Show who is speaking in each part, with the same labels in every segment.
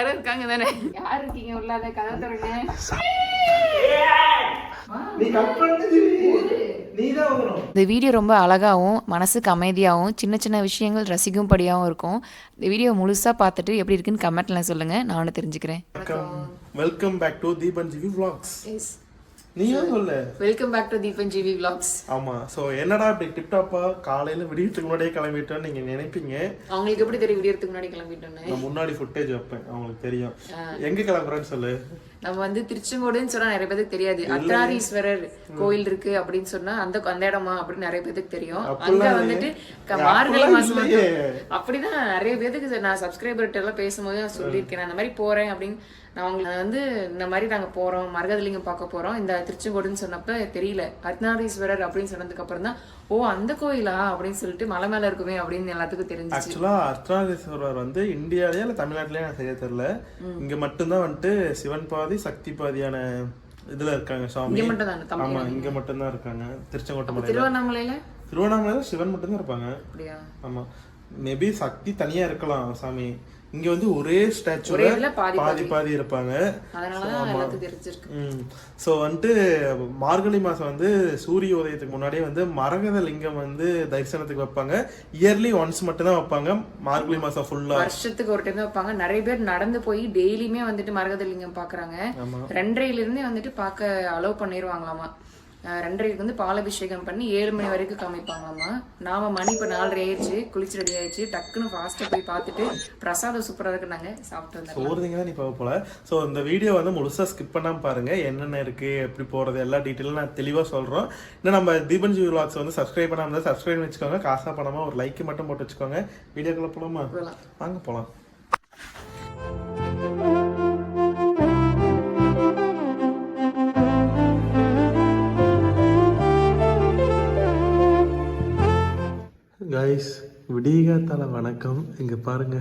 Speaker 1: யாரும் இருக்காங்க தானே? யார் இருக்கீங்க? உள்ளாத கதை தருங்க இந்த வீடியோ ரொம்ப அழகாகவும் மனசுக்கு அமைதியாகவும் சின்ன சின்ன விஷயங்கள் ரசிக்கும்படியாகவும் இருக்கும். இந்த வீடியோ முழுசாக பார்த்துட்டு எப்படி இருக்குன்னு கமெண்ட்ல சொல்லுங்கள் நானும் தெரிஞ்சுக்கிறேன்.
Speaker 2: Welcome welcome back to Deepan G V vlogs நீ தான் சொல்லு?
Speaker 1: Welcome back to Deepan G V vlogs.
Speaker 2: ஆமா சோ என்னடா இப்படி டிப்டாப்பா காலையில விடியறதுக்கு முன்னாடியே கிளம்பிட்டோம் நீங்க நினைப்பீங்க?
Speaker 1: அவங்களுக்கு எப்படி தெரியும் விடியறதுக்கு முன்னாடி கிளம்பிட்டோன்னு
Speaker 2: நான் முன்னாடி ஃபுட்டேஜ் வைப்பேன் அவங்களுக்கு தெரியும். எங்க கிளம்புறேன்னு சொல்லு?
Speaker 1: நம்ம வந்து திருச்செங்கோடுன்னு சொன்னா நிறைய பேருக்கு தெரியாது. அர்த்தநாரீஸ்வரர் கோயில் இருக்கு அப்படின்னு சொன்னா அந்த அந்த இடமா அப்படின்னு நிறைய பேருக்கு தெரியும். அங்க வந்துட்டு. மார்கழி மாசம் அப்படிதான் நிறைய பேருக்கு நான் சப்ஸ்கிரைபர்கிட்ட எல்லாம் பேசும்போது நான் சொல்லியிருக்கேன் அந்த மாதிரி போறேன் அப்படின்னு நான் வந்து இந்த மாதிரி நாங்க போறோம் மரகதலிங்கம் பார்க்க போறோம். இந்த திருச்செங்கோடுன்னு சொன்னப்ப தெரியல. அர்த்தநாரீஸ்வரர் அப்படின்னு சொன்னதுக்கு அப்புறம் தான் ஓ அந்த கோயிலா? அப்படின்னு சொல்லிட்டு மலை மேல இருக்குமே அப்படின்னு எல்லாத்துக்கும் தெரிஞ்சிச்சு.
Speaker 2: ஆக்சுவலா அர்த்தநாதீஸ்வரர் வந்து இந்தியாலயே இல்ல தமிழ்நாட்டிலயே எனக்கு சரியா தெரியல. இங்க மட்டும்தான் வந்துட்டு சிவன் பாதி சக்தி பாதியான இதுல இருக்காங்க சுவாமி.
Speaker 1: இங்க மட்டும் தானே தமிழ்
Speaker 2: ஆமா இங்க மட்டும்தான் இருக்காங்க திருச்செங்கோட்டை மலையில.
Speaker 1: திருவண்ணாமலையில?
Speaker 2: திருவண்ணாமலையில சிவன் மட்டும்தான் இருப்பாங்க.
Speaker 1: அப்படியா?
Speaker 2: ஆமா. மேபி சக்தி தனியா இருக்கலாம் சாமி. இங்க வந்து ஒரே ஸ்டாச்சு
Speaker 1: பாதி
Speaker 2: பாதி. இருப்பாங்க. ஸோ வந்துட்டு மார்கழி மாதம் வந்து சூரிய உதயத்துக்கு முன்னாடியே வந்து மரகத லிங்கம் வந்து தரிசனத்துக்கு வைப்பாங்க. இயர்லி ஒன்ஸ் மட்டும்தான் வைப்பாங்க. மார்கழி மாதம் ஃபுல்லாக
Speaker 1: வருஷத்துக்கு ஒரு டைம் வைப்பாங்க. நிறைய பேர் நடந்து போய் டெய்லியுமே வந்துட்டு மரகதலிங்கம் பாக்குறாங்க. ரெண்டரைல இருந்தே வந்துட்டு பார்க்க அலோவ் பண்ணிடுவாங்களாமா அஹ் ரெண்டரைக்கு வந்து பாலாபிஷேகம் பண்ணி ஏழு மணி வரைக்கும் காமிப்பாங்களாமா நாம மணி இப்போ நாலரை ஆயிடுச்சு குளிச்சு ரெடி ஆயிடுச்சு டக்குன்னு ஃபாஸ்ட்டாக போய் பார்த்துட்டு பிரசாதம் சூப்பராக இருக்கு நாங்க சாப்பிட்டு வந்தோம்
Speaker 2: சோறுதிங்க தான் நீ போல. ஸோ இந்த வீடியோ வந்து முழுசாக ஸ்கிப் பண்ணாமல் பாருங்க என்னென்ன இருக்கு எப்படி போகிறது எல்லா டீட்டெயிலும் நான் தெளிவாக சொல்கிறோம் இன்னும் நம்ம தீபன் ஜி விலாக்ஸ் வந்து சப்ஸ்கிரைப் பண்ணாமல் சப்ஸ்கிரைப் வச்சுக்கோங்க. காசாக பணமாக ஒரு லைக் மட்டும் போட்டு வச்சுக்கோங்க. வீடியோக்குள்ளே போகலாம். வாங்க போகலாம் கைஸ் விடிகாத்தால வணக்கம். இங்கே பாருங்க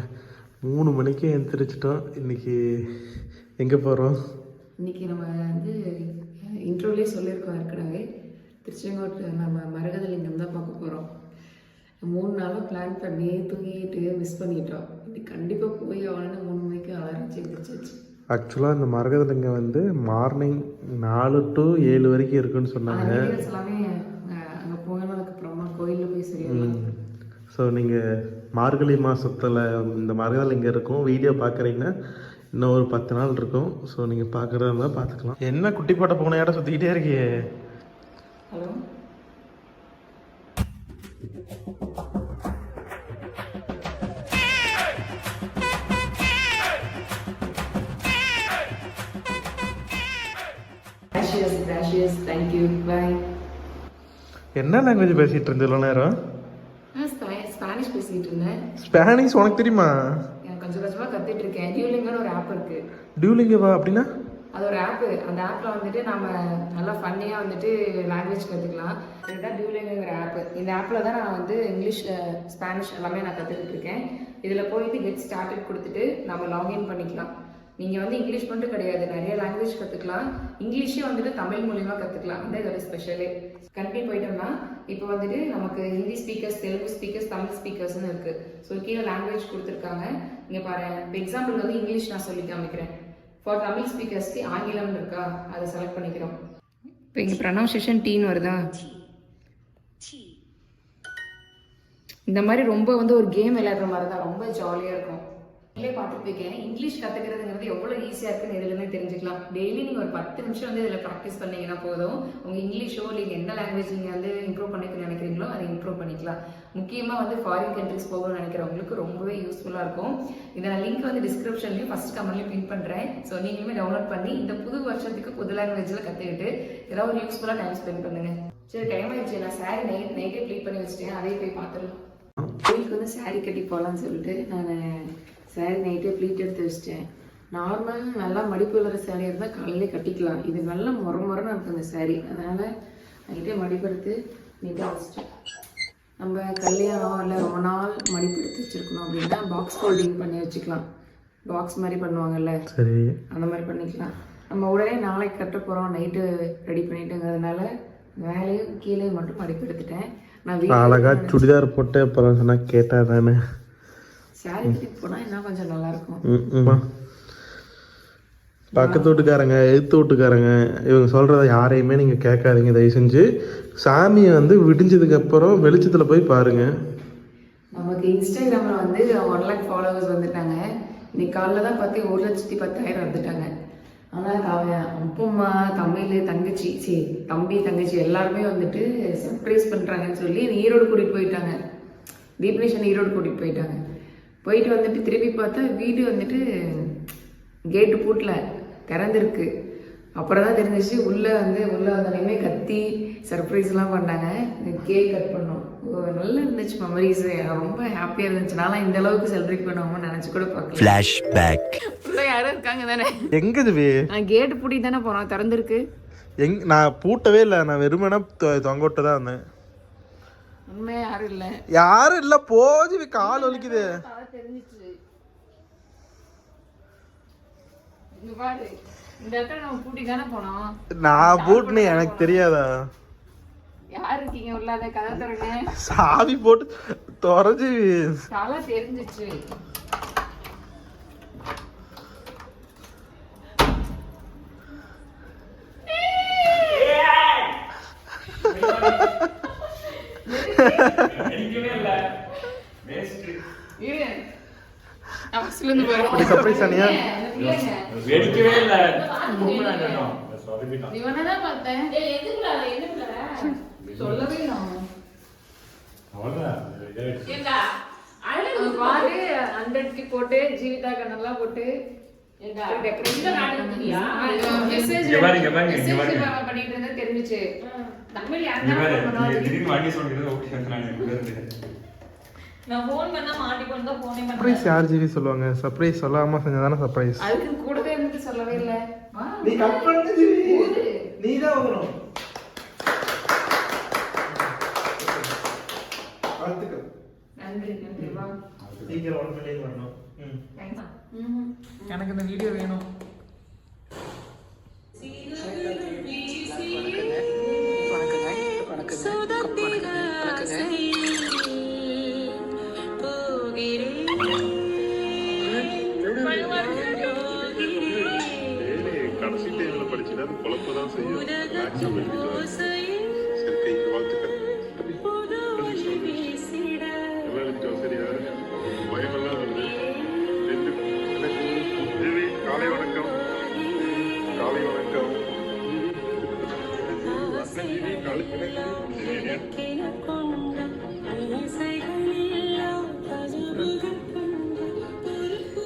Speaker 2: மூணு மணிக்கு எந்திரிச்சிட்டோம். இன்னைக்கு எங்கே போகிறோம்
Speaker 1: இன்னைக்கு நம்ம வந்து இன்ட்ரோலே சொல்லியிருக்கோம் ஏற்கனவே. திருச்செங்கோட்டு நம்ம மரகதலிங்கம் தான் பார்க்க போகிறோம் மூணு நாளாக பிளான் பண்ணி தூங்கிட்டு மிஸ் பண்ணிட்டோம். இன்னைக்கு கண்டிப்பாக போய் ஆகணும்னு மூணு மணிக்கு அலாரம் எந்திரிச்சாச்சு.
Speaker 2: ஆக்சுவலாக இந்த மரகதலிங்கம் வந்து மார்னிங் நாலு டு ஏழு வரைக்கும் இருக்குன்னு சொன்னாங்க.
Speaker 1: எல்லாமே அங்கே போனதுக்கு அப்புறமா கோயிலில் போய் சரியா
Speaker 2: ஸோ நீங்கள் மார்கழி மாதத்தில் இந்த மரகதலிங்கம் இருக்கும். வீடியோ பார்க்குறீங்கன்னா இன்னும் ஒரு பத்து நாள் இருக்கும். ஸோ நீங்கள் பார்க்குறதா இருந்தால் பார்த்துக்கலாம் என்ன குட்டி போட்ட போன இடம் சுற்றிக்கிட்டே இருக்கியே
Speaker 1: hello? Gracias, gracias, thank you, bye.
Speaker 2: என்ன லாங்குவேஜ் பேசிகிட்டு இருந்த இவ்வளோ நேரம்
Speaker 1: ஸ்பானிஷ் பேசிக்கிட்டு இருந்தேன்
Speaker 2: ஸ்பானிஷ் உனக்கு தெரியுமா?
Speaker 1: கொஞ்சம் கொஞ்சமாக கற்றுட்டு இருக்கேன் டியூலிங்கன்னு ஒரு ஆப் இருக்கு.
Speaker 2: டியூலிங்கவா அப்படின்னா?
Speaker 1: அது ஒரு ஆப்பு அந்த ஆப்பில் வந்துட்டு நம்ம நல்லா ஃபன்னியாக வந்துட்டு லாங்குவேஜ் கற்றுக்கலாம் இதுதான் டியூலிங்கிற ஆப்பு இந்த ஆப்பில் தான் நான் வந்து இங்கிலீஷ் ஸ்பானிஷ் எல்லாமே நான் கற்றுக்கிட்டு இருக்கேன் இதில் போயிட்டு கெட் ஸ்டார்டட் கொடுத்துட்டு நம்ம லாகின் பண்ணிக்கலாம். நீங்கள் வந்து இங்கிலீஷ் மட்டும் கிடையாது நிறைய லாங்குவேஜ் கற்றுக்கலாம் இங்கிலீஷே வந்துட்டு தமிழ் மூலிமா கற்றுக்கலாம் அந்த இதோட ஸ்பெஷலே கண்ட்ரி போயிட்டோம்னா இப்போ வந்துட்டு நமக்கு ஹிந்தி ஸ்பீக்கர்ஸ் தெலுங்கு ஸ்பீக்கர்ஸ் தமிழ் ஸ்பீக்கர்ஸ்னு இருக்குது ஸோ கீழே லாங்குவேஜ் கொடுத்துருக்காங்க. இங்கே பாரு இப்போ எக்ஸாம்பிள் வந்து இங்கிலீஷ் நான் சொல்லி காமிக்கிறேன். ஃபார் தமிழ் ஸ்பீக்கர்ஸ்க்கு ஆங்கிலம்னு இருக்கா? அதை செலக்ட் பண்ணிக்கிறோம். இப்போ இங்கே ப்ரனவுன்சியேஷன் டீன்னு வருதா? இந்த மாதிரி ரொம்ப வந்து ஒரு கேம் விளையாடுற மாதிரி தான் ரொம்ப ஜாலியாக இருக்கும். நீங்களே பார்த்துட்டு போய்க்கேன். இங்கிலீஷ் கற்றுக்கிறதுங்கிறது எவ்வளோ ஈஸியாக இருக்குன்னு இதுலேருந்து தெரிஞ்சுக்கலாம். டெய்லி நீங்கள் ஒரு பத்து நிமிஷம் வந்து இதில் ப்ராக்டிஸ் பண்ணீங்கன்னா போதும். உங்கள் இங்கிலீஷோ இல்லை எந்த லாங்குவேஜ் நீங்கள் வந்து இம்ப்ரூவ் பண்ணிக்க நினைக்கிறீங்களோ அதை இம்ப்ரூவ் பண்ணிக்கலாம். முக்கியமாக வந்து ஃபாரின் கண்ட்ரிஸ் போகணும்னு நினைக்கிறவங்களுக்கு ரொம்பவே யூஸ்ஃபுல்லாக இருக்கும். இதை நான் லிங்க் வந்து டிஸ்கிரிப்ஷன்லேயும் ஃபஸ்ட் கமெண்ட்லேயும் பின் பண்ணுறேன் ஸோ நீங்களுமே டவுன்லோட் பண்ணி இந்த புது வருஷத்துக்கு புது லாங்குவேஜில் கற்றுக்கிட்டு ஏதாவது ஒரு யூஸ்ஃபுல்லாக டைம் ஸ்பெண்ட் பண்ணுங்க. சரி டைம் ஆயிடுச்சு. நான் சாரி நைட் நைட்டே ப்ளீட் பண்ணி வச்சிட்டேன். அதே போய் பார்த்துடலாம். கோயிலுக்கு வந்து சாரி கட்டி போகலான்னு சொல்லிட்டு நான் saree நைட்டே ப்ளீட் எடுத்து வச்சிட்டேன். நார்மல் நல்லா மடிப்பு உள்ளது saree இருந்தால் காலையிலே கட்டிக்கலாம். இது நல்லா முற முறன்னு இருக்கு இந்த saree. அதனால் நைட்டே மடிப்பு எடுத்து நீட்டாக வச்சிட்டேன். நம்ம கல்யாணம் இல்லை ரொம்ப நாள் மடிப்பு எடுத்து வச்சிருக்கணும் அப்படின்னா பாக்ஸ் ஃபோல்டிங் பண்ணி வச்சுக்கலாம். பாக்ஸ் மாதிரி பண்ணுவாங்கல்ல?
Speaker 2: சரி.
Speaker 1: அந்த மாதிரி பண்ணிக்கலாம். நம்ம உடனே நாளைக்கு கட்ட போகிறோம் நைட்டு ரெடி பண்ணிட்டுங்கிறதுனால மேலேயும் கீழே மட்டும் மடிப்பு எடுத்துட்டேன். நான் வீட்டில்
Speaker 2: அழகா சுடிதார் போட்டு அப்புறம் சொன்னா கேட்டா தானே?
Speaker 1: சாரி கட்டிட்டு போனால் இன்னும் கொஞ்சம் நல்லா இருக்கும்
Speaker 2: ம், ம். பக்கத்து வீட்டுக்காரங்க எழுத்து வீட்டுக்காரங்க இவங்க சொல்கிறத யாரையுமே நீங்கள் கேட்காதீங்க. தயவு செஞ்சு சாமியை வந்து விடிஞ்சதுக்கு அப்புறம் வெளிச்சத்தில் போய் பாருங்க.
Speaker 1: நமக்கு இன்ஸ்டாகிராம்ல வந்து ஒன் லேக் ஃபாலோவர்ஸ் வந்துட்டாங்க. இன்னைக்கு காலைல தான் பார்த்து ஒரு லட்சத்தி பத்தாயிரம் வந்துட்டாங்க. ஆனால் அவன் அப்பம்மா தமிழ் தங்கச்சி சரி தம்பி தங்கச்சி எல்லாருமே வந்துட்டு சர்ப்ரைஸ் பண்ணுறாங்கன்னு சொல்லி ஈரோடு கூட்டிகிட்டு போயிட்டாங்க. தீபனேஷன் ஈரோடு கூட்டிகிட்டு போயிட்டாங்க. போயிட்டு வந்துட்டு திருப்பி பார்த்தா வீடு வந்துட்டு கேட்டு பூட்டில் திறந்துருக்கு. அப்புறம் தான் தெரிஞ்சிச்சு உள்ளே வந்து உள்ளே வந்தோடனே கத்தி சர்ப்ரைஸ்லாம் பண்ணாங்க. கேக் கட் பண்ணோம். நல்லா இருந்துச்சு மெமரிஸ் ரொம்ப ஹாப்பியாக இருந்துச்சு. நான்லாம் இந்த அளவுக்கு செலிப்ரேட் பண்ணுவோம்னு நினச்சி கூட பார்க்கல.
Speaker 3: Flashback.
Speaker 1: உள்ள யாரும் இருக்காங்க தானே.
Speaker 2: எங்கே இது
Speaker 1: நான் கேட்டு பூட்டி தானே போனோம். திறந்துருக்கு.
Speaker 2: எங் நான் பூட்டவே இல்லை. நான் வெறுமனா தொ- தொங்க விட்டு தான் இருந்தேன்
Speaker 1: உண்மையாக யாரும் இல்லை.
Speaker 2: யாரும் இல்லை. போது கால் வலிக்குது.
Speaker 1: தெரிஞ்சிச்சு.
Speaker 2: நான் பூட்டுன்னு எனக்கு தெரியாதா?
Speaker 1: யார் இருக்கீங்க? உள்ளாத கதை தரங்க
Speaker 2: சாவி போட்டு தொலைஞ்சு
Speaker 1: தலை தெரிஞ்சிச்சு. நான்.
Speaker 2: சர்ப்ரைஸ் அனியா.
Speaker 4: வெடிக்கவே இல்ல.
Speaker 1: இவனைதான் பார்த்தேன். சொல்லவே. அவன். பாரு, 100K போட்டு ஜீவிதா கண்ணெல்லாம் போட்டு தெரிஞ்சுச்சு. தமிழ்
Speaker 4: நான் இங்க இருந்து.
Speaker 5: நான் ஃபோன் பண்ணா மாட்டிக்கொண்டு தான் போனே
Speaker 2: சர்ப்ரைஸ் யார் ஜிவி சொல்லுவாங்க? சர்ப்ரைஸ் சொல்லாம செஞ்சதானே சர்ப்ரைஸ்
Speaker 1: அதுக்கு கூடவே இருந்து சொல்லவே இல்லை. வா.
Speaker 2: நீ கட் பண்ணு ஜிவி
Speaker 1: ஊது.
Speaker 2: நீ தான் வரணும் வாழ்த்துக்கள்.
Speaker 1: நன்றி நன்றி வா.
Speaker 2: சீக்கிரம் ஒன் மில்லியன் வரணும். ம்.
Speaker 1: தேங்க்ஸ்
Speaker 2: எனக்கு இந்த வீடியோ வேணும்.
Speaker 6: அது குழப்பம் தான் செய்யும் மேக்ஸிமம் எழுதிட்டு சரி கை வாழ்த்துக்கள். சரியா பயமெல்லாம் வருது. தேவி காலை வணக்கம். காலை வணக்கம்.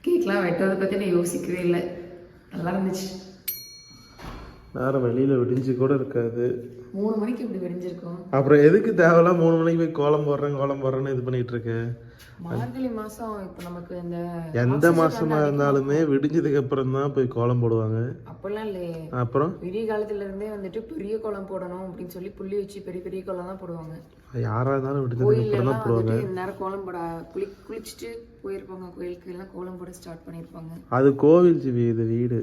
Speaker 1: கேக்லாம் வெட்டுறதை பற்றி நான் யோசிக்கவே இல்லை. நல்லா இருந்துச்சு.
Speaker 2: நேரம் வெளியில விடிஞ்சு கூட இருக்காது.
Speaker 1: மூணு மணிக்கு இப்படி வெடிஞ்சிருக்கும்?
Speaker 2: அப்புறம் எதுக்கு தேவையில்லாம் மூணு மணிக்கு போய் கோலம் போடுறேன் கோலம் போடுறேன்னு இது பண்ணிட்டு இருக்கு?
Speaker 1: மார்கழி மாசம் இப்போ நமக்கு இந்த
Speaker 2: எந்த மாசமா இருந்தாலுமே விடிஞ்சதுக்கு அப்புறம் தான் போய் கோலம் போடுவாங்க.
Speaker 1: அப்பெல்லாம் இல்லையே.
Speaker 2: அப்புறம்?
Speaker 1: விடிய காலத்துல இருந்தே வந்துட்டு பெரிய கோலம் போடணும் அப்படின்னு சொல்லி புள்ளி வச்சு பெரிய பெரிய கோலம் தான் போடுவாங்க.
Speaker 2: யாரா இருந்தாலும் விடிஞ்சதுக்கு அப்புறம் தான் போடுவாங்க.
Speaker 1: இந்நேரம் கோலம் போட குளி குளிச்சுட்டு போயிருப்பாங்க கோயிலுக்கு எல்லாம் கோலம் போட ஸ்டார்ட் பண்ணியிருப்பாங்க
Speaker 2: அது கோவில் ஜிவி இது வீடு.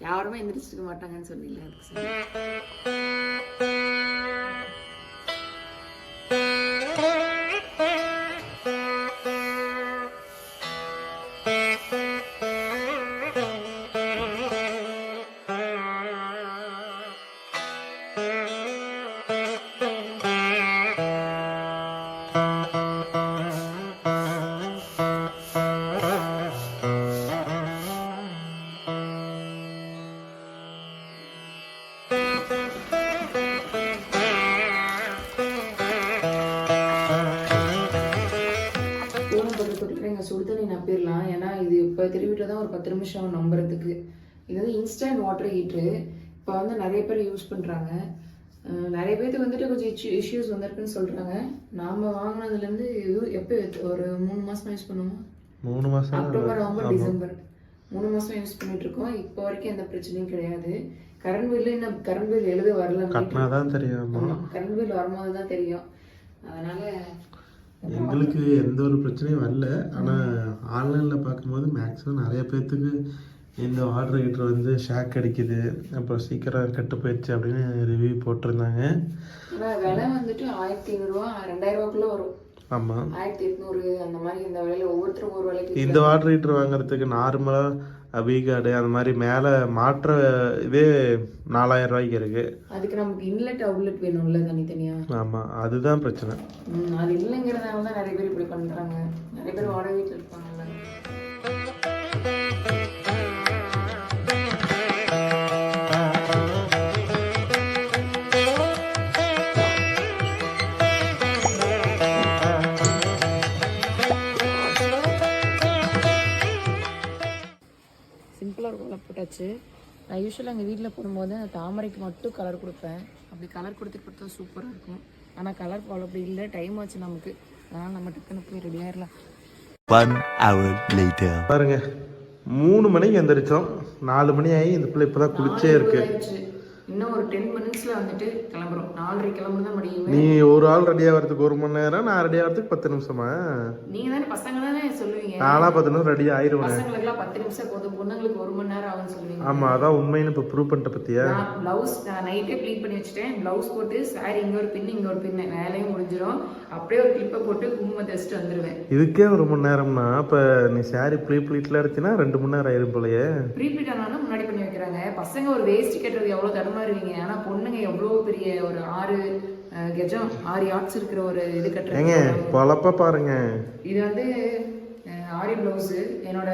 Speaker 1: யாருமே எந்திரிச்சிருக்க மாட்டாங்கன்னு சொன்னீங்க அதுக்கு நிமிஷம் நம்புறதுக்கு. இது வந்து இன்ஸ்டன்ட் வாட்டர் ஹீட்ரு இப்போ வந்து நிறைய பேர் யூஸ் பண்ணுறாங்க நிறைய பேருக்கு வந்துட்டு கொஞ்சம் இஷ்யூஸ் வந்திருக்குன்னு சொல்கிறாங்க நாம் வாங்கினதுலேருந்து இது எப்போ ஒரு மூணு மாதம் யூஸ் பண்ணுவோம்?
Speaker 2: மூணு மாசம்.
Speaker 1: October November December. மூணு மாதம் யூஸ் பண்ணிட்டு இருக்கோம். இப்போ வரைக்கும் எந்த பிரச்சனையும் கிடையாது. கரண்ட் பில்லு இன்னும் கரண்ட் பில் எழுத வரல
Speaker 2: கட்டினாதான் தெரியாமா.
Speaker 1: கரண்ட் பில் வரும்போது தான் தெரியும். அதனால
Speaker 2: எங்களுக்கு எந்த ஒரு பிரச்சனையும் வரல. ஆனால் ஆன்லைனில் பார்க்கும்போது மேக்ஸிமம் நிறைய பேர்த்துக்கு இந்த வாட்டர் ஹீட்டர் வந்து ஷாக் அடிக்குது. அப்புறம் சீக்கிரம் கெட்டு போயிடுச்சு அப்படின்னு ரிவ்யூ போட்டிருந்தாங்க.
Speaker 1: விலை வந்துட்டு ஆயிரத்தி ஐநூறுரூவா ரெண்டாயிரம் ரூபாக்குள்ள வரும்.
Speaker 2: ஆமா.
Speaker 1: ஆயிரத்தி எட்நூறு அந்த மாதிரி இந்த விலையில ஒவ்வொருத்தரும் ஒரு விலைக்கு
Speaker 2: இந்த வாட்டர் ஹீட்டர் வாங்குறதுக்கு நார்மலாக வி கார்டு அந்த மாதிரி மேலே மாற்ற இதே நாலாயிரம் ரூபாய்க்கு இருக்கு.
Speaker 1: அதுக்கு நமக்கு இன்லெட் அவுட்லெட் வேணும்ல தனித்தனியா
Speaker 2: ஆமாம் அதுதான் பிரச்சனை.
Speaker 1: அது இல்லைங்கிறதுனால தான் நிறைய பேர் இப்படி பண்றாங்க. நிறைய பேர் வாடகை வீட்டில் இருப்பாங்கல்ல போட்டாச்சு. நான் யூஸ்வலாக எங்கள் வீட்டில் போடும்போது அந்த தாமரைக்கு மட்டும் கலர் கொடுப்பேன். அப்படி கலர் கொடுத்து கொடுத்தா சூப்பராக இருக்கும். ஆனால் கலர் கோலம் அப்படி இல்லை. டைம் ஆச்சு நமக்கு. அதனால் நம்ம டக்குன்னு போய் ரெடி ஆயிடலாம்
Speaker 3: One hour later.
Speaker 2: பாருங்க மூணு மணிக்கு எந்திரிச்சோம். நாலு மணி ஆகி இந்த பிள்ளை இப்போதான் குளிச்சே இருக்கு.
Speaker 1: இன்னும் ஒரு டென் மினிட்ஸில் வந்துட்டு கிளம்புறோம். நாலரை கிளம்புனா தான் முடியுமே
Speaker 2: நீ ஒரு ஆள் ரெடி ஆகிறதுக்கு ஒரு மணி நேரம் நான் ரெடி ஆகிறதுக்கு பத்து நிமிஷமா?
Speaker 1: நீங்கள் தானே பசங்க தானே சொல்லுவீங்க.
Speaker 2: நானா பத்து நிமிஷம் ரெடி ஆயிருவேன்.
Speaker 1: பசங்களுக்குலாம் பத்து நிமிஷம் போதும். பொண்ணுங்களுக்கு ஒரு மணி நேரம் ஆகும்னு சொல்லுவீங்க.
Speaker 2: ஆமா அதான் உண்மைன்னு இப்போ ப்ரூவ் பண்ணிட்ட பத்தியா?
Speaker 1: நான் ப்ளவுஸ் நான் நைட்டே ப்ளீட் பண்ணி வச்சுட்டேன். ப்ளவுஸ் போட்டு சாரி இங்கே ஒரு பின்னு இங்கே ஒரு பின்னு வேலையும் முடிஞ்சிடும் அப்படியே ஒரு கிளிப்பை போட்டு குங்குமத்தை வச்சுட்டு வந்துடுவேன்
Speaker 2: இதுக்கே ஒரு மணி நேரம்னா இப்போ நீ சாரி ப்ளீ ப்ளீட்ல எடுத்தினா ரெண்டு மணி நேரம் ஆயிரும் போலயே.
Speaker 1: ப்ரீப்ளீட் ஆனாலும் முன்னாடி பண்ணி வைக்கிறாங்க. பசங்க ஒரு வேஸ்ட் கட்டுறது எவ்வளோ தடுமாறுவீங்க ஆனால் பொண்ணுங்க எவ்வளோ பெரிய ஒரு ஆறு கெஜம் ஆறு யாட்ஸ் இருக்கிற ஒரு இது கட்டுறாங்க
Speaker 2: பொழப்ப பாருங்க.
Speaker 1: இது வந்து ஆரி ப்ளவுஸு. என்னோட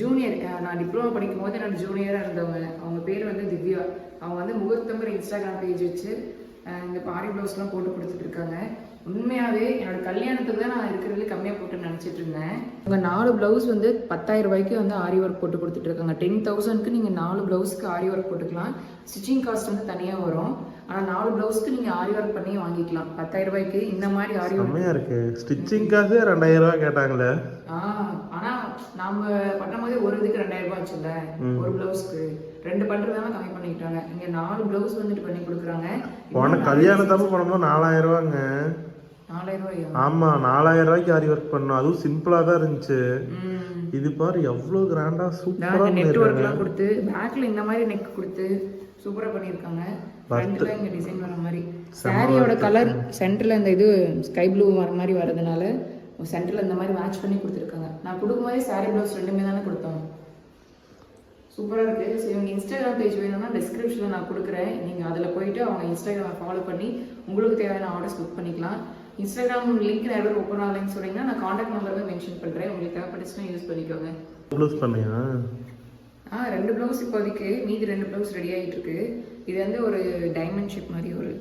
Speaker 1: ஜூனியர் நான் டிப்ளமோ படிக்கும் போது என்னோட ஜூனியராக இருந்தவங்க. அவங்க பேர் வந்து திவ்யா. அவங்க வந்து முகூர்த்தங்கிற இன்ஸ்டாகிராம் பேஜ் வச்சு இந்த ஆரி ப்ளவுஸ்லாம் போட்டு கொடுத்துட்டு இருக்காங்க. உண்மையாகவே என்னோட கல்யாணத்துக்கு தான் நான் இருக்கிறதுல கம்மியாக போட்டு நினச்சிட்டு இருந்தேன். உங்க நாலு ப்ளவுஸ் வந்து பத்தாயிரம் ரூபாய்க்கு வந்து ஆரி ஒர்க் போட்டு கொடுத்துட்டு இருக்காங்க. டென் தௌசண்ட்க்கு நீங்கள் நாலு ப்ளவுஸ்க்கு ஆரி ஒர்க் போட்டுக்கலாம். ஸ்டிச்சிங் காஸ்ட் வந்து தனியாக வரும். ஆனால் நாலு ப்ளவுஸ்க்கு நீங்கள் ஆரி ஒர்க் பண்ணி வாங்கிக்கலாம். பத்தாயிரம் ரூபாய்க்கு இந்த மாதிரி ஆரி ஒர்க்
Speaker 2: இருக்கு. ஸ்டிச்சிங்காக ரெண்டாயிரம் ரூபாய் கேட்டாங்களே.
Speaker 1: ஆ ஆனா நாம பண்ணும்போது ஒரு இதுக்கு ரெண்டாயிரம் ரூபாய் ஆச்சுல்ல ஒரு பிளவுஸ்க்கு ரெண்டு பண்றதால கம்மி பண்ணிக்கிட்டாங்க. இங்க நாலு பிளவுஸ் வந்துட்டு பண்ணி கொடுக்குறாங்க.
Speaker 2: உனக்கு கல்யாணத்தப்ப பண்ணும்போது நாலாயிரம் ரூபாங்க. ஆமா நாலாயிரம் ரூபாய்க்கு ஆரி ஒர்க் பண்ணோம். அதுவும் சிம்பிளா தான் இருந்துச்சு. இது பாரு எவ்வளவு கிராண்டா சூப்பரா
Speaker 1: நாங்க நெட்
Speaker 2: பண்ணிருக்காங்க.
Speaker 1: ஒர்க்லாம் கொடுத்து பேக்ல இந்த மாதிரி நெக் கொடுத்து சூப்பரா பண்ணியிருக்காங்க ஃப்ரண்ட்ல இங்க டிசைன் வர மாதிரி. சாரியோட கலர் சென்டர்ல இந்த இது ஸ்கை ப்ளூ வர மாதிரி வரதுனால சென்டர்ல இந்த மாதிரி மேட்ச் பண்ணி கொடுத்துருக்காங்க. நான் கொடுக்கும்போதே சாரி ப்ளவுஸ் ரெண்டுமே தானே கொடுத்தோம். சூப்பராக இருக்குது ஸோ இவங்க இன்ஸ்டாகிராம் பேஜ் வேணும்னா டிஸ்கிரிப்ஷனில் நான் கொடுக்குறேன். நீங்கள் அதில் போயிட்டு அவங்க இன்ஸ்டாகிராமை ஃபாலோ பண்ணி உங்களுக்கு தேவையான ஆர்டர்ஸ் புக் பண்ணிக்கலாம். இன்ஸ்டாகிராம் லிங்க் நிறைய பேர் ஓப்பன் ஆகலைன்னு சொன்னீங்கன்னா நான் காண்டாக்ட் நம்பர் மென்ஷன் பண்ணுறேன் உங்களுக்கு தேவைப்பட்டுச்சுன்னா யூஸ் பண்ணிக்கோங்க.
Speaker 2: ப்ளூஸ் பண்ணியா?
Speaker 1: ஆ ரெண்டு ப்ளவுஸ் இப்போதைக்கு மீதி ரெண்டு ப்ளவுஸ் ரெடி ஆகிட்டு இருக்கு. இது வந்து ஒரு டைமண்ட் ஷேப் மாதிரி ஒரு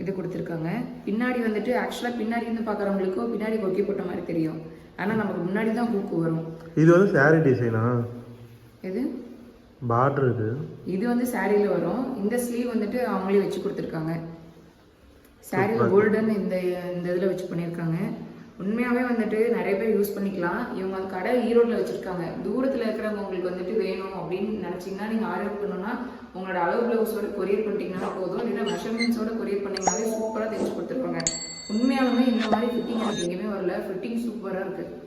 Speaker 1: இது கொடுத்துருக்காங்க. பின்னாடி வந்துட்டு ஆக்சுவலாக பின்னாடி இருந்து பார்க்குறவங்களுக்கோ பின்னாடி கொக்கி போட்ட மாதிரி தெரியும். ஆனால் நமக்கு முன்னாடி தான் ஹூக்கு வரும்.
Speaker 2: இது வந்து சாரி டிசைனா
Speaker 1: எது?
Speaker 2: பார்டர் இது?
Speaker 1: இது வந்து சாரியில வரும். இந்த ஸ்லீவ் வந்துட்டு அவங்களே வச்சு கொடுத்துருக்காங்க. சாரியில் கோல்டன் இந்த இந்த இதில் வச்சு பண்ணியிருக்காங்க. உண்மையாகவே வந்துட்டு நிறைய பேர் யூஸ் பண்ணிக்கலாம். இவங்க கடை ஈரோட்டில் வச்சுருக்காங்க. தூரத்தில் இருக்கிறவங்க உங்களுக்கு வந்துட்டு வேணும் அப்படின்னு நினச்சிங்கன்னா நீங்கள் ஆர்டர் பண்ணணும்னா உங்களோட அளவு ப்ளவுஸோட கொரியர் பண்ணிட்டீங்கன்னா போதும். இல்லைன்னா மெஷர்மெண்ட்ஸோட கொரியர் பண்ணிங்கனாலே சூப்பராக தைச்சு கொடுத்துருப்பாங்க. உண்மையாலுமே இந்த மாதிரி ஃபிட்டிங் எனக்கு எங்கேயுமே வரல. ஃபிட்டிங் சூப்பராக இருக்குது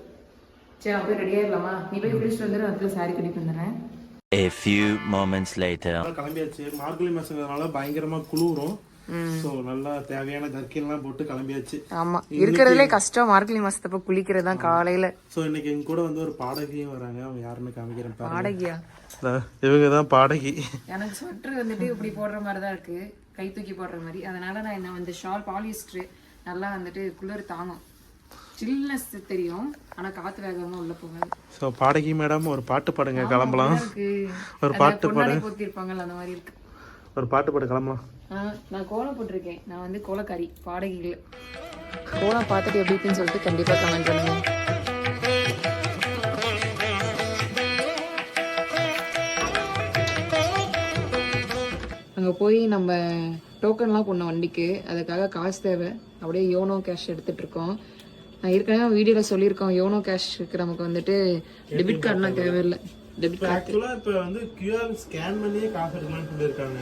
Speaker 1: சரி நான் போய் ரெடி ஆயிடலாமா? நீ போய் குளிச்சுட்டு வந்துடு அதில் சாரி கட்டிட்டு வந்துடுறேன்.
Speaker 3: A few moments later.
Speaker 2: கிளம்பியாச்சு. மார்கழி மாசங்கிறதுனால பயங்கரமா குளிரும். ஸோ நல்லா தேவையான ஜர்க்கின்லாம் போட்டு கிளம்பியாச்சு.
Speaker 1: ஆமா. இருக்கிறதுலே கஷ்டம். மார்கழி மாசத்தப்ப குளிக்கிறது தான் காலையில.
Speaker 2: ஸோ இன்னைக்கு எங்க கூட வந்து ஒரு பாடகியும் வராங்க. அவங்க யாருன்னு காமிக்கிறேன் பாருங்க.
Speaker 1: பாடகியா?
Speaker 2: இவங்க தான் பாடகி.
Speaker 1: எனக்கு ஸ்வெட்டர் வந்துட்டு இப்படி போடுற மாதிரி தான் இருக்கு. கை தூக்கி போடுற மாதிரி. அதனால நான் என்ன வந்து ஷால் பாலிஸ்டர் நல்லா வந்துட்டு குளிர் தாங்கும். சில்னஸ் தெரியும். ஆனா காத்து வேகமா உள்ள போகாது.
Speaker 2: ஸோ பாடகி மேடம் ஒரு பாட்டு பாடுங்க கிளம்பலாம். ஒரு பாட்டு
Speaker 1: போத்திருப்பாங்கல்ல அந்த மாதிரி இருக்கு.
Speaker 2: ஒரு பாட்டு பாடு கிளம்பலாம்.
Speaker 1: ஆ, நான் கோலம் போட்டிருக்கேன். நான் வந்து கோலக்காரி பாடகிகள் கோலம் பார்த்துட்டு எப்படி இருக்குன்னு சொல்லிட்டு கண்டிப்பாக கமெண்ட் பண்ணுங்க. அங்கே போய் நம்ம டோக்கன்லாம் பண்ண வண்டிக்கு அதுக்காக காசு தேவை. அப்படியே யோனோ கேஷ் எடுத்துகிட்ருக்கோம் நான் ஏற்கனவே வீடியோவில் சொல்லியிருக்கோம் யோனோ கேஷ்க்கு நமக்கு வந்துட்டு டெபிட் கார்டுலாம் தேவையில்லை. டெபிட் கார்டு
Speaker 2: ஆக்சுவலா இப்போ வந்து கியூஆர் ஸ்கேன் பண்ணியே காசு எடுக்கலாம்னு சொல்லியிருக்காங்க.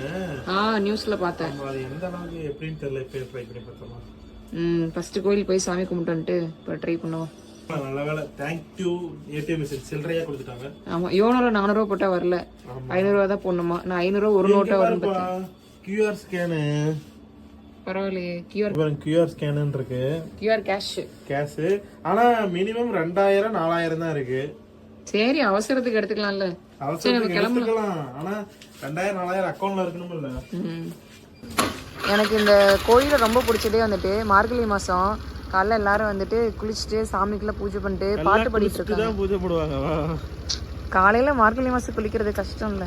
Speaker 1: ஆ நியூஸில் பார்த்தேன்.
Speaker 2: அது எந்த அளவுக்கு எப்படின்னு தெரியல இப்போ ட்ரை பண்ணி பார்த்தோம்?
Speaker 1: ம் ஃபஸ்ட்டு கோயில் போய் சாமி கும்பிட்டு வந்துட்டு இப்போ ட்ரை பண்ணுவோம்
Speaker 2: நல்ல வேலை தேங்க்யூ ஏடிஎம் மிஷின் சில்லறையா கொடுத்துட்டாங்க.
Speaker 1: ஆமாம் யோனோவில் நானூறுரூவா போட்டால் வரல. ஐநூறுரூவா தான் போடணுமா? நான் ஐநூறுரூவா ஒரு நோட்டாக வரும்
Speaker 2: கியூஆர் ஸ்கேனு
Speaker 1: பரவாயில்லையே கியூஆர்
Speaker 2: அப்புறம் கியூஆர் ஸ்கேனு இருக்கு.
Speaker 1: கியூஆர் கேஷ்
Speaker 2: கேஷு ஆனா மினிமம் ரெண்டாயிரம் நாலாயிரம் தான் இருக்கு.
Speaker 1: சரி அவசரத்துக்கு எடுத்துக்கலாம்ல.
Speaker 2: அவசரத்துக்கு எடுத்துக்கலாம். ஆனா ரெண்டாயிரம் நாலாயிரம் அக்கௌண்ட்ல இருக்கணும்ல.
Speaker 1: எனக்கு இந்த கோயில ரொம்ப பிடிச்சதே வந்துட்டு மார்கழி மாசம் காலைல எல்லாரும் வந்துட்டு குளிச்சுட்டு சாமிக்குள்ள பூஜை பண்ணிட்டு பாட்டு பாடிட்டு இருக்காங்க.
Speaker 2: பூஜை போடுவாங்க.
Speaker 1: காலையில மார்கழி மாசம் குளிக்கிறது கஷ்டம் இல்ல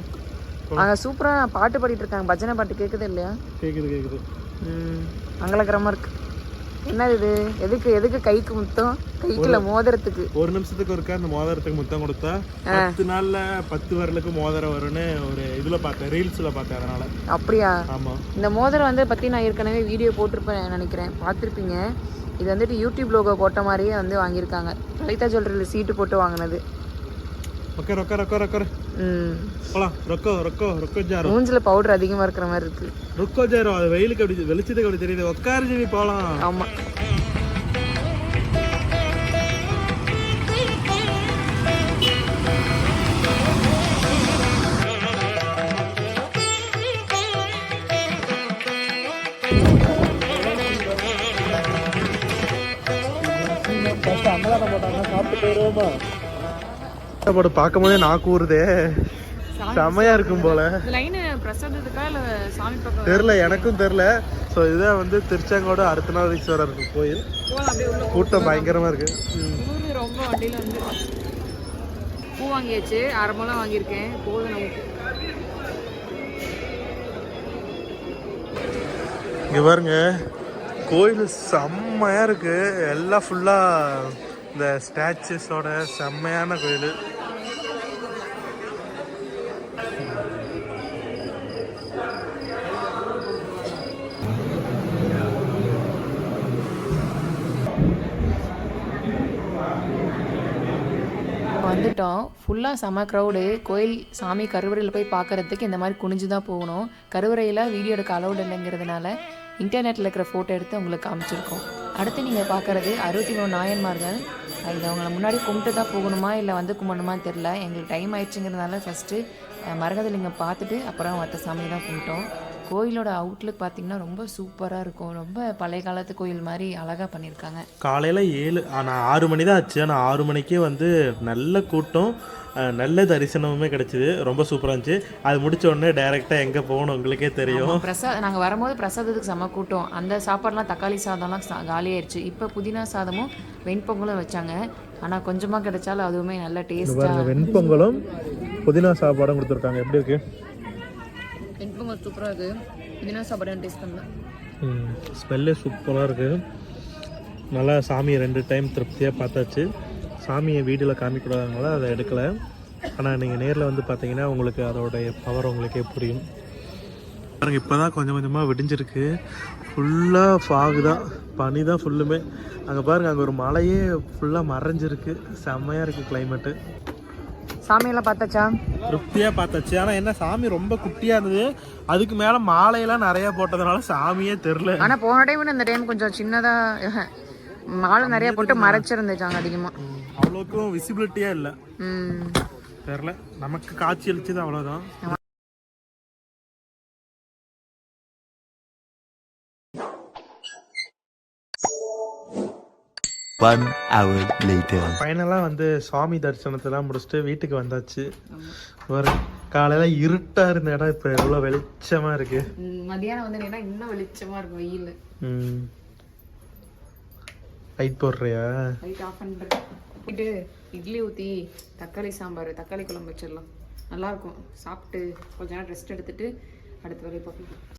Speaker 1: அங்க சூப்பரா பாட்டு பாடிட்டு இருக்காங்க. பஜனை பாட்டு கேக்குது இல்லையா?
Speaker 2: கேக்குது கேக்குது.
Speaker 1: ம். மங்களகரமா இருக்கு. என்னது இது? எதுக்கு எதுக்கு கைக்கு முத்தம்? கைக்குள்ள மோதிரத்துக்கு.
Speaker 2: ஒரு நிமிஷத்துக்கு ஒருக்கா அந்த மோதிரத்துக்கு முத்தம் கொடுத்தா பத்து நாள்ல பத்து வரலுக்கு மோதிரம் வரும்னு ஒரு இதுல பார்த்தேன் ரீல்ஸ்ல பார்த்தேன் அதனால.
Speaker 1: அப்படியா?
Speaker 2: ஆமா.
Speaker 1: இந்த மோதிரம் வந்து பற்றி நான் ஏற்கனவே வீடியோ போட்டிருப்பேன் நினைக்கிறேன். பார்த்துருப்பீங்க? இது வந்துட்டு யூடியூப் லோகோ போட்ட மாதிரியே வந்து வாங்கியிருக்காங்க. லலிதா ஜுவல்லரியில் சீட்டு போட்டு வாங்கினது.
Speaker 2: ரொக்க ரொக்க ரொக்க ரொக்க
Speaker 1: ம்
Speaker 2: போலாம் ரொக்கோ ரொக்கோ ரொக்கோ ஜாரோ
Speaker 1: மூஞ்சில் பவுடர் அதிகமாக இருக்கிற மாதிரி இருக்கு
Speaker 2: ரொக்கோ ஜாரோ அது வெயிலுக்கு அப்படி வெளிச்சத்துக்கு அப்படி தெரியுது உட்காரு ஜிவி போலாம்
Speaker 1: ஆமாம்
Speaker 2: சாப்பாடு பார்க்கும் போதே நாக்கு ஊறுதே. செமையா இருக்கும் போல. தெரில எனக்கும் தெரில ஸோ இதுதான் வந்து திருச்செங்கோடு அர்த்தநாதீஸ்வரர் கோயில். கூட்டம் பயங்கரமா இருக்கு.
Speaker 1: ரொம்ப வண்டியில் வந்து பூ வாங்கியாச்சு. அரை மூலம் வாங்கியிருக்கேன். போதும் நமக்கு.
Speaker 2: இங்க பாருங்க கோயில் செம்மையா இருக்கு. எல்லாம் ஃபுல்லா இந்த ஸ்டாச்சுஸோட செம்மையான கோயில்.
Speaker 1: வந்துட்டோம் ஃபுல்லாக செம க்ரௌடு கோயில் சாமி கருவறையில் போய் பார்க்கறதுக்கு இந்த மாதிரி குனிஞ்சு தான் போகணும். கருவறையில் வீடியோ எடுக்க அலௌட் இல்லைங்கிறதுனால இன்டர்நெட்டில் இருக்கிற ஃபோட்டோ எடுத்து உங்களுக்கு காமிச்சிருக்கோம். அடுத்து நீங்கள் பார்க்குறது அறுபத்தி மூணு நாயன்மார்கள். இது அவங்கள முன்னாடி கும்பிட்டு தான் போகணுமா இல்லை வந்து கும்பிடணுமான்னு தெரில எங்களுக்கு டைம் ஆயிடுச்சுங்கிறதுனால ஃபஸ்ட்டு மரகதலிங்கம் பார்த்துட்டு அப்புறம் மற்ற சாமி தான் கும்பிட்டோம். கோயிலோட அவுட்லுக் பார்த்தீங்கன்னா ரொம்ப சூப்பராக இருக்கும். ரொம்ப பழைய காலத்து கோயில் மாதிரி அழகாக பண்ணியிருக்காங்க.
Speaker 2: காலையில் ஏழு ஆனால் ஆறு மணி தான் ஆச்சு. ஆனால் ஆறு மணிக்கே வந்து நல்ல கூட்டம் நல்ல தரிசனமுமே கிடச்சிது. ரொம்ப சூப்பராக இருந்துச்சு. அது முடிச்ச உடனே டைரெக்டாக எங்கே போகணும் உங்களுக்கே தெரியும்.
Speaker 1: பிரசாத் நாங்கள் வரும்போது பிரசாதத்துக்கு செம கூட்டம். அந்த சாப்பாடுலாம் தக்காளி சாதம்லாம் சா- காலியாயிருச்சு. இப்போ புதினா சாதமும் வெண்பொங்கலும் வச்சாங்க. ஆனால் கொஞ்சமாக கிடைச்சாலும் அதுவுமே நல்ல டேஸ்ட்டாக
Speaker 2: வெண்பொங்கலும் புதினா சாப்பாடும் கொடுத்துருக்காங்க. எப்படி இருக்கு?
Speaker 1: வெண்பொங்கல் சூப்பராக இருக்குது புதினா சாப்பாடு? டேஸ்ட் பண்ணலாம்
Speaker 2: ஸ்மெல்லே சூப்பராக இருக்குது நல்லா சாமியை ரெண்டு டைம் திருப்தியாக பார்த்தாச்சு. சாமியை வீடியோவில் காமிக்கூடாதனால அதை எடுக்கலை. ஆனால் நீங்கள் நேரில் வந்து பார்த்தீங்கன்னா உங்களுக்கு அதோடைய பவர் உங்களுக்கே புரியும். பாருங்க இப்போ தான் கொஞ்சம் கொஞ்சமாக விடிஞ்சிருக்கு. ஃபுல்லாக ஃபாகு தான். பனி தான் ஃபுல்லுமே அங்கே பாருங்கள் அங்கே ஒரு மலையே ஃபுல்லாக மறைஞ்சிருக்கு. செம்மையாக இருக்குது கிளைமேட்டு
Speaker 1: சாமியெல்லாம் பார்த்தாச்சா?
Speaker 2: திருப்தியாக பார்த்தாச்சு. ஆனால் என்ன சாமி ரொம்ப குட்டியாக இருந்தது. அதுக்கு மேலே மாலையெல்லாம் நிறையா போட்டதுனால சாமியே தெரில.
Speaker 1: ஆனால் போன டைம் இந்த டைம் கொஞ்சம் சின்னதாக மாலை நிறைய போட்டு மறைச்சிருந்துச்சாங்க அதிகமாக
Speaker 2: அவ்வளோக்கும் விசிபிலிட்டியாக இல்லை. தெரில. நமக்கு காட்சி அளிச்சது அவ்வளோதான்
Speaker 3: One hour later.
Speaker 2: ஃபைனலாக வந்து சுவாமி தரிசனத்தெல்லாம் முடிச்சுட்டு வீட்டுக்கு வந்தாச்சு. ஒரு காலையில் இருட்டாக இருந்த இடம் இப்போ எவ்வளோ வெளிச்சமாக இருக்கு.
Speaker 1: மதியானம் வந்து இன்னும் வெளிச்சமாக இருக்கும் வெயில்.
Speaker 2: லைட் போடுறியா?
Speaker 1: லைட் ஆஃப் பண்ணிட்டு இட்லி ஊற்றி தக்காளி சாம்பார் தக்காளி குழம்பு வச்சிடலாம். நல்லாயிருக்கும் சாப்பிட்டு கொஞ்ச நேரம் ரெஸ்ட் எடுத்துட்டு அடுத்த வேலையை பார்க்கலாம்